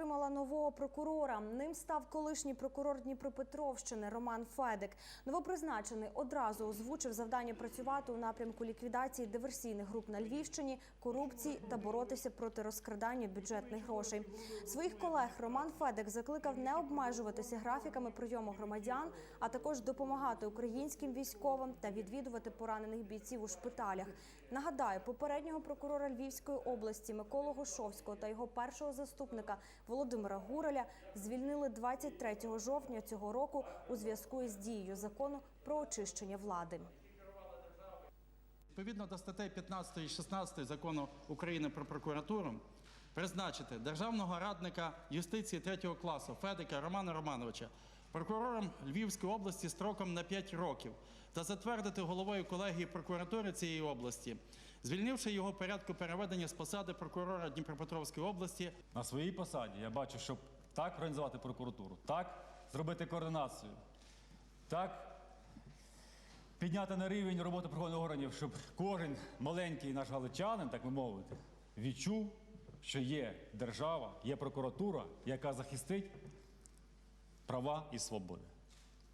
отримала нового прокурора. Ним став колишній прокурор Дніпропетровщини Роман Федик. Новопризначений одразу озвучив завдання працювати у напрямку ліквідації диверсійних груп на Львівщині, корупції та боротися проти розкрадання бюджетних грошей. Своїх колег Роман Федик закликав не обмежуватися графіками прийому громадян, а також допомагати українським військовим та відвідувати поранених бійців у шпиталях. Нагадаю, попереднього прокурора Львівської області Миколу Гошовського та його першого заступника Володимира Гуреля звільнили 23 жовтня цього року у зв'язку із дією закону про очищення влади. Відповідно до статей 15 і 16 закону України про прокуратуру призначити державного радника юстиції третього класу Федика Романа Романовича прокурором Львівської області строком на 5 років та затвердити головою колегії прокуратури цієї області, звільнивши його порядку переведення з посади прокурора Дніпропетровської області. На своїй посаді я бачу, щоб так організувати прокуратуру, так зробити координацію, так підняти на рівень роботи правоохоронних органів, щоб кожен маленький наш галичанин, так би мовити, відчув, що є держава, є прокуратура, яка захистить права і свободи.